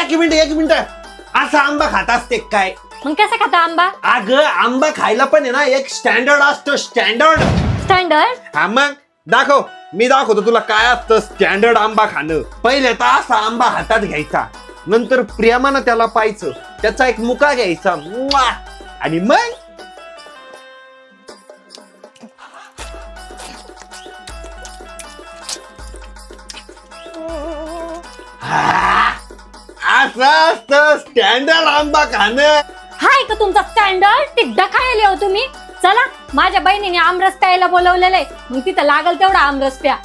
एक मिनिट एक मिनिट. असा आंबा खात असते काय? मग कसा खाता आंबा? अगं आंबा खायला पण आहे ना एक स्टँडर्ड असतो स्टँडर्ड स्टँडर्ड हा मग दाखव. मी दाखवतो तुला काय असतं स्टँडर्ड आंबा खाणं. पहिले तर असा आंबा हातात घ्यायचा. नंतर प्रेमानं त्याला पाहायचं. त्याचा एक मुका घ्यायचा. मुआ. आणि मग असतं. स्टँडर्ड आंबा खाणं. हाय का तुमचा स्टँडर्ड ते डखायले हो तुम्ही. चला माझ्या बहिणीने आमरस प्यायला बोलवलेलं आहे मग तिथं लागल तेवढा आमरस प्या.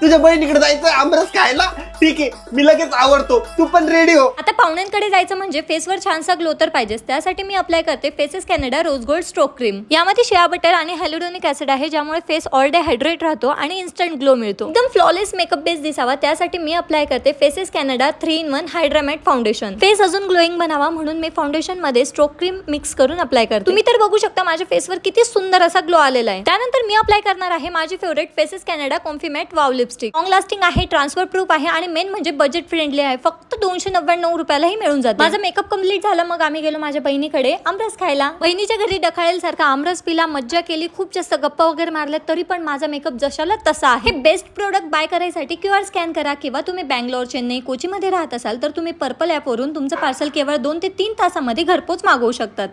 तुझ्या बहिणीकडे जायचं आमरस खायला? ठीक आहे मी लगेच आवडतो तू पण रेडी हो. आता पाहुण्यांकडे जायचं म्हणजे फेसवर छानसा ग्लो तर पाहिजेच. त्यासाठी मी अप्लाय करते Faces Canada rose gold stroke cream यामध्ये शिया बटर आणि हॅलोडोनिक ऍसिड आहे ज्यामुळे फेस ऑल डे हायड्रेट राहतो आणि इन्स्टंट ग्लो मिळतो. एकदम फ्लॉलेस मेकअप बेस दिसावा त्यासाठी मी अप्लाय करते Faces Canada three in one hydramatte foundation face अजून ग्लोईंग बनावा म्हणून मी फाउंडेशनमध्ये स्ट्रोक क्रीम मिक्स करून अप्लाय करते. तुम्ही तर बघू शकता माझ्या फेसवर किती सुंदर असा ग्लो आलेला आहे. त्यानंतर मी अप्लाय करणार आहे माझी favourite Faces Canada comfy matte wow lipstick long lasting आहे ट्रान्सफर प्रूफ आहे आणि मेन म्हणजे बजेट फ्रेंडली आहे. फक्त दोनशे नव्याण्णव रुपयालाही मिळून जाते. माझा मेकअप कंप्लीट झाला मग आम्ही गेलो माझ्या बहिणीकडे आमरस खायला. बहिणीच्या घरी डखाळेल सारखा आमरस पिला मज्जा केली खूप जास्त गप्पा वगैरे मारल्या तरी पण माझा मेकअप जशाला तसा आहे. हे बेस्ट प्रोडक्ट बाय करायसाठी क्यू आर स्कॅन करा किंवा तुम्ही बँगलोर चेन्नई कोचीमध्ये राहत असाल तर तुम्ही पर्पल ॲपवरून तुमचं पार्सल केवळ दोन ते तीन तासामध्ये घरपोच मागवू शकतात.